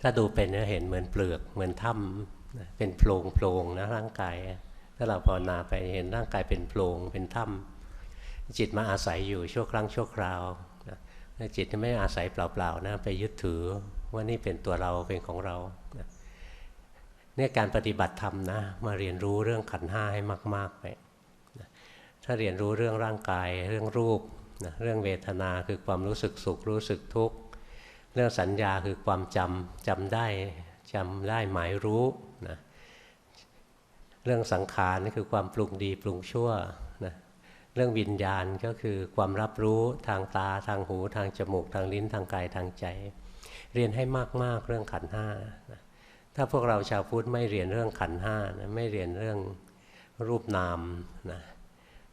ถ้าดูเป็นจะเห็นเหมือนเปลือกเหมือนถ้ำเป็นโพรงโพรงนะร่างกาย ถ้าเราภาวนาไปเห็นร่างกายเป็นโพรงเป็นถ้ำจิตมาอาศัยอยู่ชั่วครั้งชั่วคราวจิตไม่อาศัยเปล่าๆนะไปยึดถือว่านี่เป็นตัวเราเป็นของเราเนี่ยการปฏิบัติธรรมนะมาเรียนรู้เรื่องขันห้าให้มาก ๆไปถ้าเรียนรู้เรื่องร่างกาย เรื่องรูปนะเรื่องเวทนาคือความรู้สึกสุขรู้สึกทุกข์ เรื่องสัญญาคือความจำจำได้จำได้หมายรู้นะเรื่องสังขารนี่คือความปรุงดีปรุงชั่วนะเรื่องวิญญาณก็คือความรับรู้ทางตาทางหูทางจมูก ทางลิ้นทางกายทางใจ เรียนให้มาก ๆ เรื่องขันห้านะถ้าพวกเราชาวพุทธไม่เรียนเรื่องขันห้านะไม่เรียนเรื่องรูปนามนะ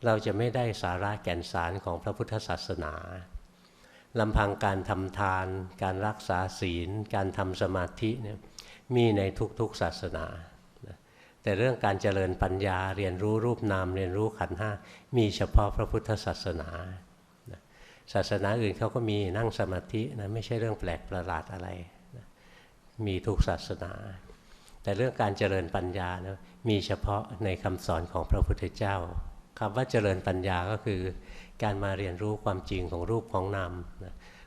เราจะไม่ได้สาระแก่นสารของพระพุทธศาสนา ลำพังการทำทาน การรักษาศีล การทำสมาธิเนี่ยมีในทุกๆศาสนา แต่เรื่องการเจริญปัญญาเรียนรู้รูปนามเรียนรู้ขันห้ามีเฉพาะพระพุทธศาสนาศาสนาอื่นเขาก็มีนั่งสมาธินะไม่ใช่เรื่องแปลกประหลาดอะไรมีทุกศาสนา แต่เรื่องการเจริญปัญญานะมีเฉพาะในคำสอนของพระพุทธเจ้า คำว่าเจริญปัญญาก็คือ การมาเรียนรู้ความจริงของรูปของนาม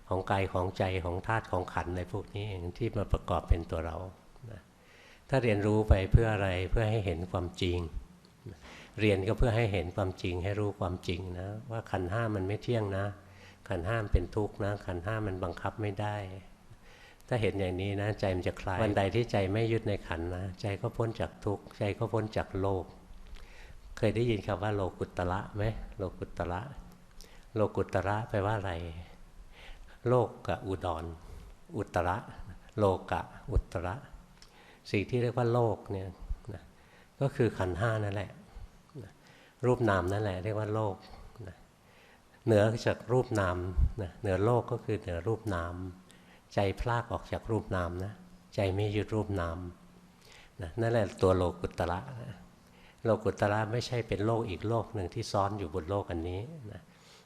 ของกายของใจของธาตุของขันในพวกนี้เองที่มาประกอบเป็นตัวเราถ้าเรียนรู้ไปเพื่ออะไรเพื่อให้เห็นความจริง เรียนก็เพื่อให้เห็นความจริงให้รู้ความจริงนะว่าขันห้ามันไม่เที่ยงนะ ขันห้ามเป็นทุกข์นะ ขันห้ามันบังคับไม่ได้ ถ้าเห็นอย่างนี้นะใจมันจะคลายวันใดที่ใจไม่ยึดในขันนะ ใจก็พ้นจากทุกข์ใจก็พ้นจากโลก เคยได้ยินคำว่าโลกุตระไหมโลกุตระโลกุตระแปลว่าอะไร โลกกับอุดร อุตระ โลกะอุตระ สิ่งที่เรียกว่าโลกเนี่ยนะก็คือขันห้านั่นแหละนะรูปนามนั่นแหละเรียกว่าโลกนะเหนือจากรูปนามนะเหนือโลกก็คือเหนือรูปนาม ใจพลากออกจากรูปนามนะ ใจไม่ยึดรูปนามนะนั่นแหละตัวโลกุตระ โลกุตระไม่ใช่เป็นโลกอีกโลกหนึ่งที่ซ้อนอยู่บนโลกอันนี้นะ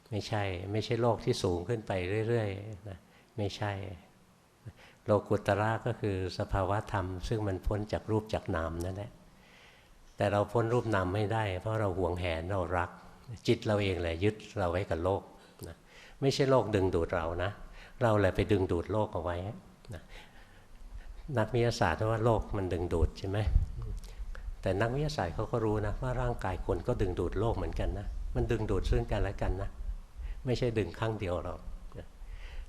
ไม่ใช่ไม่ใช่โลกที่สูงขึ้นไปเรื่อยๆนะไม่ใช่ โลกุตระก็คือสภาวะธรรม ซึ่งมันพ้นจากรูปจากนามนั่นแหละแต่เราพ้นรูปนามไม่ได้ เพราะเราหวงแหนเรารัก จิตเราเองแหละยึดเราไว้กับโลกนะไม่ใช่โลกดึงดูดเรานะ เราแหละไปดึงดูดโลกเอาไว้นะนักวิทยาศาสตร์ว่าโลกมันดึงดูดใช่ไหม แต่นักวิทยาศาสตร์เขาก็รู้นะว่าร่างกายคนก็ดึงดูดโลกเหมือนกันนะ มันดึงดูดซึ่งกันและกันนะ ไม่ใช่ดึงข้างเดียวหรอก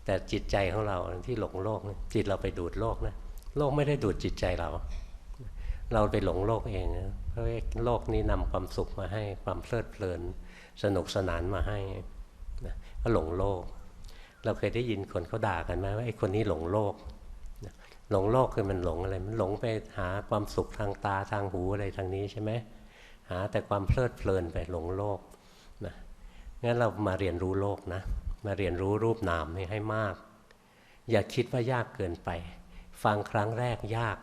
แต่จิตใจของเราที่หลงโลกจิตเราไปดูดโลกนะโลกไม่ได้ดูดจิตใจเรา เราไปหลงโลกเองเพราะโลกนี้นำความสุขมาให้ความเพลิดเพลิน สนุกสนานมาให้ก็หลงโลก เราเคยได้ยินคนเขาด่ากันไหมว่าไอ้คนนี้หลงโลก หลงโลกคือมันหลงอะไร มันหลงไปหาความสุขทางตาทางหูอะไรทางนี้ใช่ไหมหาแต่ความเพลิดเพลินไปหลงโลกนะงั้นเรามาเรียนรู้โลกนะ มาเรียนรู้รูปนามนี่ให้มาก อย่าคิดว่ายากเกินไป ฟังครั้งแรกยาก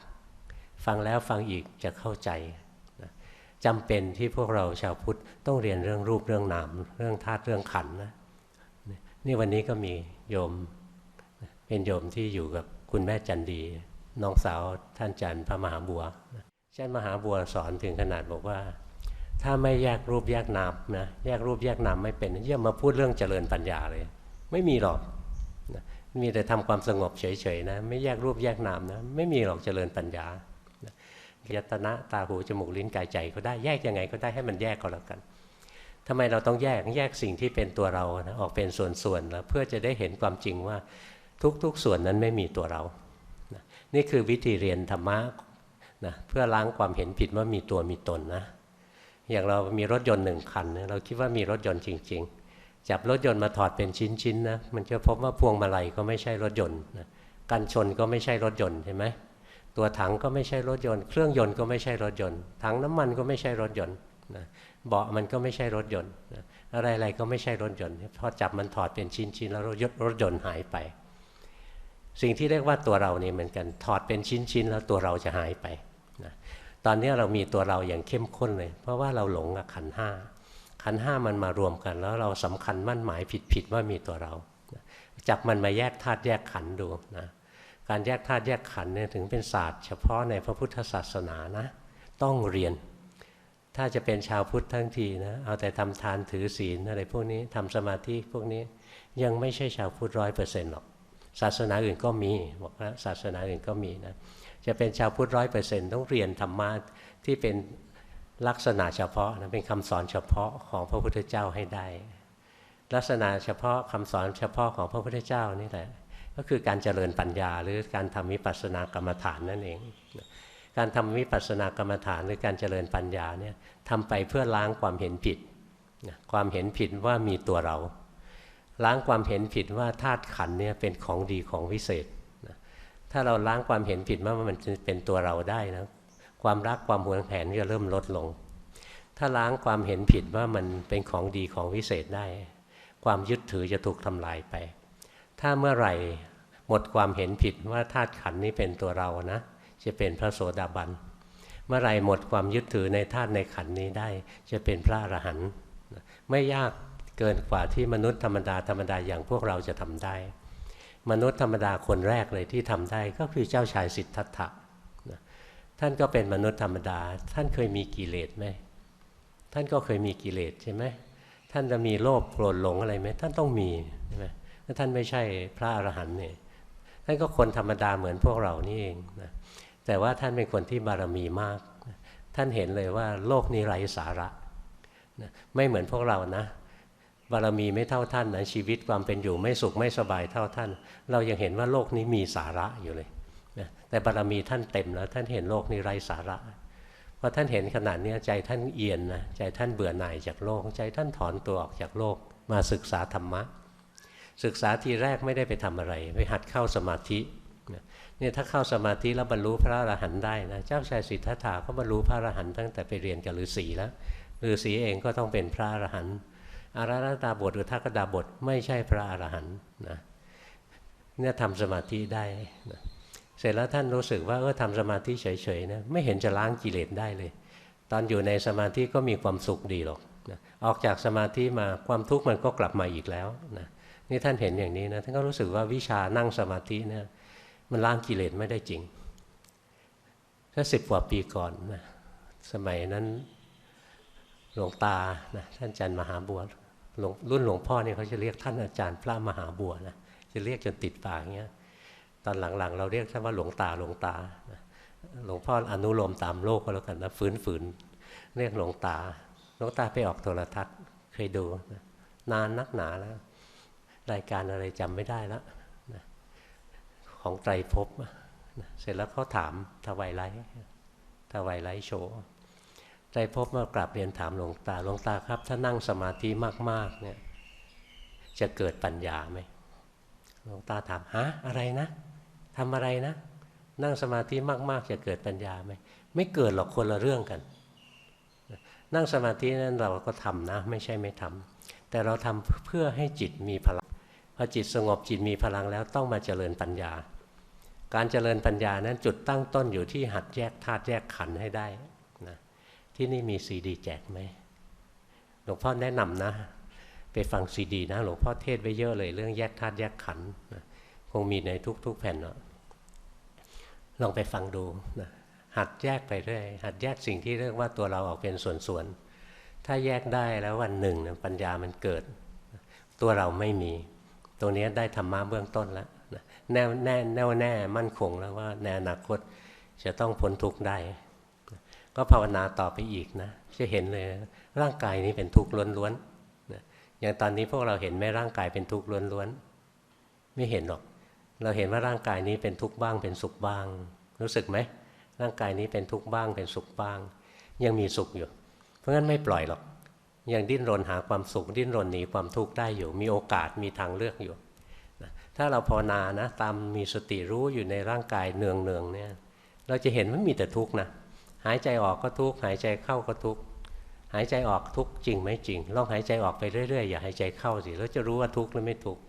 ฟังแล้วฟังอีกจะเข้าใจนะจำเป็นที่พวกเราชาวพุทธต้องเรียนเรื่องรูปเรื่องนามเรื่องธาตุเรื่องขันนะนี่วันนี้ก็มีโยม เป็นโยมที่อยู่กับ คุณแม่จันดี น้องสาวท่านจันพระมหาบัวเช่นมหาบัวสอนถึงขนาดบอกว่า ถ้าไม่แยกรูปแยกนามนะแยกรูปแยกนามไม่เป็นเยี่ยมมาพูดเรื่องเจริญปัญญาเลย ไม่มีหรอกนะมีแต่ทำความสงบเฉยๆนะไม่แยกรูปแยกนามนะไม่มีหรอกเจริญปัญญายตนะตาหูจมูกลิ้นกายใจก็ได้แยกยังไงก็ได้ให้มันแยกก็แล้วกันทำไมเราต้องแยกแยกสิ่งที่เป็นตัวเรานะออกเป็นส่วนๆแล้วเพื่อจะได้เห็นความจริงว่า ทุกๆส่วนนั้นไม่มีตัวเรา นี่คือวิธีเรียนธรรมะนะเพื่อล้างความเห็นผิดว่ามีตัวมีตนนะอย่างเรามีรถยนต์หนึ่งคัน เราคิดว่ามีรถยนต์จริง ๆ จับรถยนต์มาถอดเป็นชิ้นๆนะมันจะพบว่าพวงมาลัยก็ไม่ใช่รถยนต์นะกันชนก็ไม่ใช่รถยนต์ใช่ไหมตัวถังก็ไม่ใช่รถยนต์ เครื่องยนต์ก็ไม่ใช่รถยนต์ ถังน้ำมันก็ไม่ใช่รถยนต์นะเบาะมันก็ไม่ใช่รถยนต์ อะไรๆก็ไม่ใช่รถยนต์ พอจับมันถอดเป็นชิ้นๆแล้วรถยนต์หายไป สิ่งที่เรียกว่าตัวเรานี่เหมือนกันถอดเป็นชิ้นๆ แล้วตัวเราจะหายไปนะตอนนี้เรามีตัวเราอย่างเข้มข้นเลย เพราะว่าเราหลงกับขันห้าขันห้ามันมารวมกันแล้วเราสำคัญมั่นหมายผิดๆว่ามีตัวเราจับมันมาแยกธาตุแยกขันดูนะการแยกธาตุแยกขันเนี่ยถึงเป็นศาสตร์ เฉพาะในพระพุทธศาสนานะ ต้องเรียน ถ้าจะเป็นชาวพุทธทั้งทีนะเอาแต่ทำทานถือศีลอะไรพวกนี้ทำสมาธิพวกนี้ยังไม่ใช่ชาวพุทธร้อยเปอร์เซ็นต์หรอก ศาสนาอื่นก็มีบอกว่าศาสนาอื่นก็มีนะจะเป็นชาวพุทธร้อยเปอร์เซ็นต์ต้องเรียนธรรมะที่เป็นลักษณะเฉพาะนะเป็นคำสอนเฉพาะของพระพุทธเจ้าให้ได้ ลักษณะเฉพาะคำสอนเฉพาะของพระพุทธเจ้านี่แหละก็คือการเจริญปัญญา หรือการทำวิปัสสนากรรมฐานนั่นเอง การทำวิปัสสนากรรมฐานหรือการเจริญปัญญาเนี่ยทำไปเพื่อล้างความเห็นผิด ความเห็นผิดว่ามีตัวเรา ล้างความเห็นผิดว่าธาตุขันเนี่ยเป็นของดีของวิเศษถ้าเราล้างความเห็นผิดว่ามันเป็นตัวเราได้นะความรักความหวงแหนจะเริ่มลดลง ถ้าล้างความเห็นผิดว่ามันเป็นของดีของวิเศษได้ ความยึดถือจะถูกทำลายไป ถ้าเมื่อไหร่หมดความเห็นผิดว่าธาตุขันนี้เป็นตัวเรานะ จะเป็นพระโสดาบัน เมื่อไหร่หมดความยึดถือในธาตุในขันนี้ได้ จะเป็นพระอรหันต์ไม่ยาก เกินกว่าที่มนุษย์ธรรมดาธรรมดาอย่างพวกเราจะทำได้ มนุษย์ธรรมดาคนแรกเลยที่ทำได้ก็คือเจ้าชายสิทธัตถะท่านก็เป็นมนุษย์ธรรมดา ท่านเคยมีกิเลสไหมท่านก็เคยมีกิเลสใช่ไหมท่านจะมีโลภโกรธหลงอะไรไหมท่านต้องมีใช่ไหมถ้าท่านไม่ใช่พระอรหันต์เนี่ยท่านก็คนธรรมดาเหมือนพวกเรานี่เองนะแต่ว่าท่านเป็นคนที่บารมีมาก ท่านเห็นเลยว่าโลกนี้ไร้สาระ ไม่เหมือนพวกเรานะ บารมีไม่เท่าท่านนะชีวิตความเป็นอยู่ไม่สุขไม่สบายเท่าท่าน เรายังเห็นว่าโลกนี้มีสาระอยู่เลยนะแต่บารมีท่านเต็มแล้วท่านเห็นโลกนี้ไร้สาระพอท่านเห็นขนาดนี้ใจท่านเอียนนะใจท่านเบื่อหน่ายจากโลก ใจท่านถอนตัวออกจากโลกมาศึกษาธรรมะ ศึกษาทีแรกไม่ได้ไปทำอะไร ไปหัดเข้าสมาธิเนี่ยถ้าเข้าสมาธิแล้วบรรลุพระอรหันต์ได้นะเจ้าชายสิทธัตถะก็บรรลุพระอรหันต์ตั้งแต่ไปเรียนกับฤาษีแล้วฤาษีเองก็ต้องเป็นพระอรหันต์ อาราธดาบทหรือทักดาบทไม่ใช่พระอรหันต์นะเนี่ยทำสมาธิได้นะเสร็จแล้วท่านรู้สึกว่าเออทำสมาธิเฉยๆนะไม่เห็นจะล้างกิเลสได้เลย ตอนอยู่ในสมาธิก็มีความสุขดีหรอกนะออกจากสมาธิมาความทุกข์มันก็กลับมาอีกแล้วนะนี่ท่านเห็นอย่างนี้นะท่านก็รู้สึกว่าวิชานั่งสมาธิเนี่ยมันล้างกิเลสไม่ได้จริงถ้าสิบกว่าปีก่อนนะสมัยนั้นหลวงตานะท่านจารย์มหาบัว รุ่นหลวงพ่อเนี่ยเขาจะเรียกท่านอาจารย์พระมหาบัวนะจะเรียกจนติดปากเงี้ยตอนหลังๆ เราเรียกท่านว่าหลวงตาหลวงตาหลวงพ่ออนุโลมตามโลกก็แล้วกันนะฝืนฝืนเรียกหลวงตาหลวงตาไปออกโทรทัศน์เคยดูนานนักหนาแล้ว รายการอะไรจำไม่ได้แล้วของไตรภพเสร็จแล้วเขาถามทวายไลท์ทวายไลท์โชว์ ไตรภพมากราบเรียนถามหลวงตาหลวงตาครับ ถ้านั่งสมาธิมากๆเนี่ยจะเกิดปัญญาไหมหลวงตาถามฮะอะไรนะทำอะไรนะ นั่งสมาธิมาก ๆ จะเกิดปัญญาไหมไม่เกิดหรอกคนละเรื่องกัน นั่งสมาธินั้นเราก็ทำนะ ไม่ใช่ไม่ทำแต่เราทำเพื่อให้จิตมีพลังพอจิตสงบจิตมีพลังแล้วต้องมาเจริญปัญญา การเจริญปัญญานั้นจุดตั้งต้นอยู่ที่หัดแยกธาตุแยกขันธ์ให้ได้ ที่นี่มีซีดีแจกไหมหลวงพ่อแนะนำนะ ไปฟังซีดีนะ หลวงพ่อเทศไว้เยอะเลย เรื่องแยกธาตุแยกขันธ์คงมีในทุก ๆ แผ่นนะลองไปฟังดูนะหัดแยกไปเรื่อยหัดแยกสิ่งที่เรียกว่าตัวเราออกเป็นส่วนๆถ้าแยกได้แล้ววันหนึ่งนะปัญญามันเกิด ตัวเราไม่มี ตรงนี้ได้ธรรมะเบื้องต้นแล้วแน่แน่แน่วแน่มั่นคงแล้วว่าในอนาคตจะต้องพ้นทุกข์ได้ ก็ภาวนาต่อไปอีกนะจะเห็นเลยร่างกายนี้เป็นทุกข์ล้วนๆอย่างตอนนี้พวกเราเห็นไหมร่างกายเป็นทุกข์ล้วนๆไม่เห็นหรอก เราเห็นว่าร่างกายนี้เป็นทุกข์บ้างเป็นสุขบ้าง รู้สึกไหมร่างกายนี้เป็นทุกข์บ้างเป็นสุขบ้าง ยังมีสุขอยู่ เพราะงั้นไม่ปล่อยหรอก ยังดิ้นรนหาความสุข ดิ้นรนหนีความทุกข์ได้อยู่ มีโอกาสมีทางเลือกอยู่ถ้าเราภาวนานะตามมีสติรู้อยู่ในร่างกายเนืองเนืองเนี่ยเราจะเห็นมันมีแต่ทุกข์นะ หายใจออกก็ทุกข์หายใจเข้าก็ทุกข์หายใจออกทุกข์จริงไหมจริงลองหายใจออกไปเรื่อยๆอย่าหายใจเข้าสิแล้วจะรู้ว่าทุกข์หรือไม่ทุกข์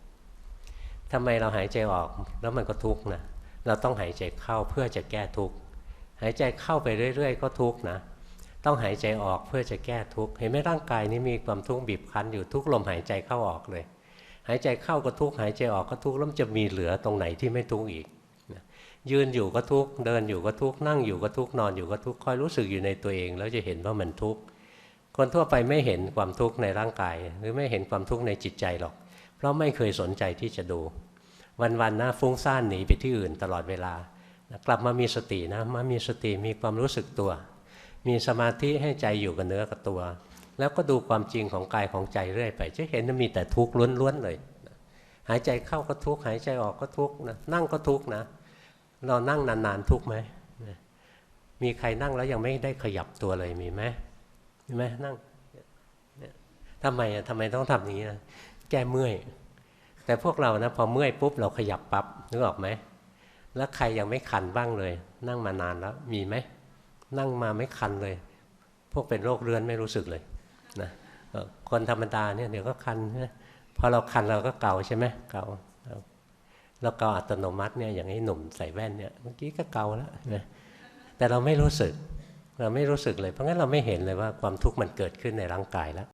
ทำไมเราหายใจออกแล้วมันก็ทุกข์นะเราต้องหายใจเข้าเพื่อจะแก้ทุกข์หายใจเข้าไปเรื่อย ๆ ก็ทุกข์นะ ต้องหายใจออกเพื่อจะแก้ทุกข์เห็นไหมร่างกายนี้มีความทุกข์บีบคั้นอยู่ทุกลมหายใจเข้าออกเลย หายใจเข้าก็ทุกข์หายใจออกก็ทุกข์แล้วจะมีเหลือตรงไหนที่ไม่ทุกข์อีก ยืนอยู่ก็ทุกเดินอยู่ก็ทุกนั่งอยู่ก็ทุกนอนอยู่ก็ทุกข์คอยรู้สึกอยู่ในตัวเองแล้วจะเห็นว่ามันทุกข์คนทั่วไปไม่เห็นความทุกข์ในร่างกาย หรือไม่เห็นความทุกข์ในจิตใจหรอก เพราะไม่เคยสนใจที่จะดู วันๆนะฟุ้งซ่านหนีไปที่อื่นตลอดเวลา กลับมามีสตินะมามีสติมีความรู้สึกตัว มีสมาธิให้ใจอยู่กับเนื้อกับตัว แล้วก็ดูความจริงของกายของใจเรื่อยไป จะเห็นว่ามีแต่ทุกข์ล้วนๆเลย หายใจเข้าก็ทุกข์หายใจออกก็ทุกข์นะนั่งก็ทุกข์นะ เรานั่งนานๆทุกไหมมีใครนั่งแล้วยังไม่ได้ขยับตัวเลยมีไหมมีไหมนั่งทำไมอะทำไมต้องทำอย่างนี้นะแก้เมื่อย แต่พวกเรานะพอเมื่อยปุ๊บเราขยับปับ๊บนึกออกไหมแล้วใครยังไม่คันบ้างเลย นั่งมานานแล้วมีไหมนั่งมาไม่คันเลย พวกเป็นโรคเรื้อนไม่รู้สึกเลยนะคนธรรมดาเนี่ยเดี๋ยวก็คันนะพอเราคันเราก็เกาใช่ไหมเกา เราเกาอัตโนมัติเนี่ยอย่างไอ้หนุ่มใส่แว่นเนี่ยเมื่อกี้ก็เกาแล้วนะแต่เราไม่รู้สึก เราไม่รู้สึกเลย เพราะงั้นเราไม่เห็นเลยว่าความทุกข์มันเกิดขึ้นในร่างกายแล้ว